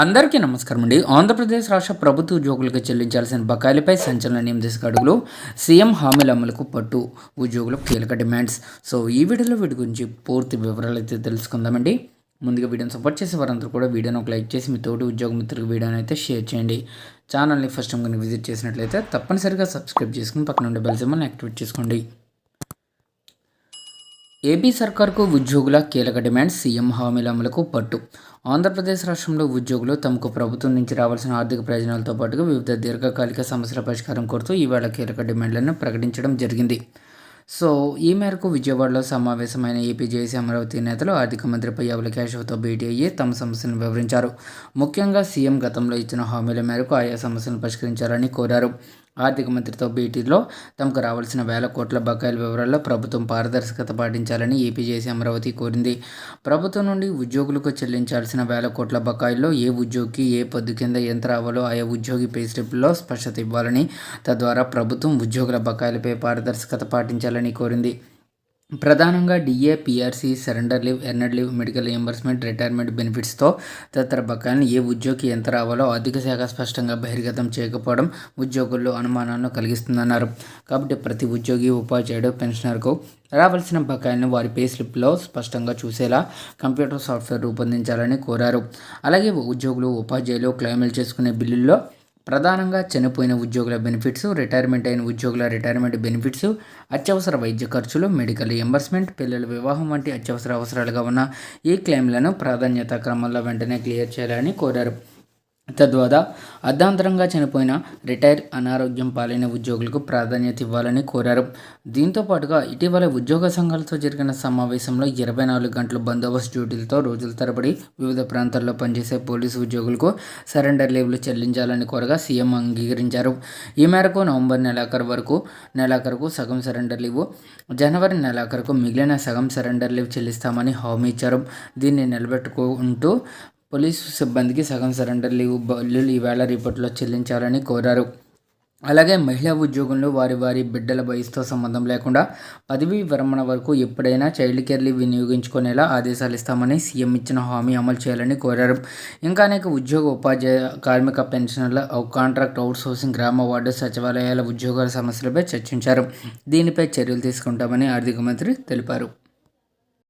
అందరికీ నమస్కారం అండి. ఆంధ్రప్రదేశ్ రాష్ట్ర ప్రభుత్వ ఉద్యోగులకు చెల్లించాల్సిన బకాయిలపై సంచలన నియమదిశ అడుగులు సీఎం హామీల అమలుకు పట్టు ఉద్యోగులకు కీలక డిమాండ్స్. సో ఈ వీడియోలో వీటి గురించి పూర్తి వివరాలు అయితే తెలుసుకుందామండి. ముందుగా వీడియోని సపోర్ట్ చేసే వారందరూ కూడా వీడియోని ఒక లైక్ చేసి మీ తోటి ఉద్యోగ మిత్రులకు వీడియోని అయితే షేర్ చేయండి. ఛానల్ని ఫస్ట్ టైం కానీ విజిట్ చేసినట్లయితే తప్పనిసరిగా సబ్స్క్రైబ్ చేసుకుని పక్కన ఉండే బెల్ సింబల్ని యాక్టివేట్ చేసుకోండి. ఏపీ సర్కార్కు ఉద్యోగుల కీలక డిమాండ్ సీఎం హామీల అమలుకు పట్టు. ఆంధ్రప్రదేశ్ రాష్ట్రంలో ఉద్యోగులు తమకు ప్రభుత్వం నుంచి రావాల్సిన ఆర్థిక ప్రయోజనాలతో పాటుగా వివిధ దీర్ఘకాలిక సమస్యల పరిష్కారం కోరుతూ ఈవేళ కీలక డిమాండ్లను ప్రకటించడం జరిగింది. సో ఈ మేరకు విజయవాడలో సమావేశమైన ఏపీ జేసీ అమరావతి నేతలు ఆర్థిక మంత్రి పయ్యావుల కేశవ్తో భేటీ అయ్యి తమ సమస్యలను వివరించారు. ముఖ్యంగా సీఎం గతంలో ఇచ్చిన హామీల మేరకు ఆయా సమస్యలను పరిష్కరించాలని కోరారు. ఆర్థిక మంత్రితో భేటీలో తమకు రావాల్సిన వేల కోట్ల బకాయిల వివరాల్లో ప్రభుత్వం పారదర్శకత పాటించాలని ఏపీజేసీ అమరావతి కోరింది. ప్రభుత్వం నుండి ఉద్యోగులకు చెల్లించాల్సిన వేల కోట్ల బకాయిల్లో ఏ ఉద్యోగికి ఏ పొద్దు కింద ఎంత రావాలో ఆయా ఉద్యోగి పే స్లిప్లో స్పష్టత ఇవ్వాలని తద్వారా ప్రభుత్వం ఉద్యోగుల బకాయిలపై పారదర్శకత పాటించాలని కోరింది. ప్రధానంగా DA PRC surrender leave earned leave medical reimbursement retirement బెనిఫిట్స్తో తదితర బకాయిలను ఏ ఉద్యోగి ఎంత రావాలో ఆర్థిక శాఖ స్పష్టంగా బహిర్గతం చేయకపోవడం ఉద్యోగుల్లో అనుమానాలను కలిగిస్తుందన్నారు. కాబట్టి ప్రతి ఉద్యోగి ఉపాధ్యాయుడు పెన్షనర్కు రావాల్సిన బకాయిలను వారి పే స్లిప్లో స్పష్టంగా చూసేలా కంప్యూటర్ సాఫ్ట్వేర్ రూపొందించాలని కోరారు. అలాగే ఉద్యోగులు ఉపాధ్యాయులు క్లెయిమ్లు చేసుకునే బిల్లుల్లో ప్రధానంగా చనిపోయిన ఉద్యోగుల బెనిఫిట్స్ రిటైర్మెంట్ అయిన ఉద్యోగుల రిటైర్మెంట్ బెనిఫిట్స్ అత్యవసర వైద్య ఖర్చులు మెడికల్ రియంబర్స్మెంట్ పిల్లల వివాహం వంటి అత్యవసర అవసరాలుగా ఉన్న ఈ క్లెయిమ్లను ప్రాధాన్యత క్రమంలో వెంటనే క్లియర్ చేయాలని కోరారు. తద్వారా అర్ధాంతరంగా చనిపోయిన రిటైర్ అనారోగ్యం పాలైన ఉద్యోగులకు ప్రాధాన్యత ఇవ్వాలని కోరారు. దీంతో పాటుగా ఇటీవల ఉద్యోగ సంఘాలతో జరిగిన సమావేశంలో ఇరవై నాలుగు గంటల బందోబస్తు డ్యూటీలతో రోజుల తరబడి వివిధ ప్రాంతాల్లో పనిచేసే పోలీసు ఉద్యోగులకు సరెండర్ లీవ్లు చెల్లించాలని కోరగా సీఎం అంగీకరించారు. ఈ మేరకు నవంబర్ నెలాఖరు వరకు నెలాఖరుకు సగం సరెండర్ లీవ్ జనవరి నెలాఖరుకు మిగిలిన సగం సరెండర్ లీవ్ చెల్లిస్తామని హామీ ఇచ్చారు. దీన్ని నిలబెట్టుకుంటూ పోలీసు సిబ్బందికి సగం సరెండర్ లీవ్ బిల్లులు ఈవేళ రిపోర్ట్లో చెల్లించాలని కోరారు. అలాగే మహిళా ఉద్యోగులు వారి వారి బిడ్డల వయసుతో సంబంధం లేకుండా పదవీ విరమణ వరకు ఎప్పుడైనా చైల్డ్ కేర్ లీవ్ వినియోగించుకునేలా ఆదేశాలు ఇస్తామని సీఎం ఇచ్చిన హామీ అమలు చేయాలని కోరారు. ఇంకా అనేక ఉద్యోగ ఉపాధ్యాయ కార్మిక పెన్షనర్ల కాంట్రాక్ట్ అవుట్సోర్సింగ్ గ్రామ వార్డు సచివాలయాల ఉద్యోగాల సమస్యలపై చర్చించారు. దీనిపై చర్యలు తీసుకుంటామని ఆర్థిక మంత్రి తెలిపారు.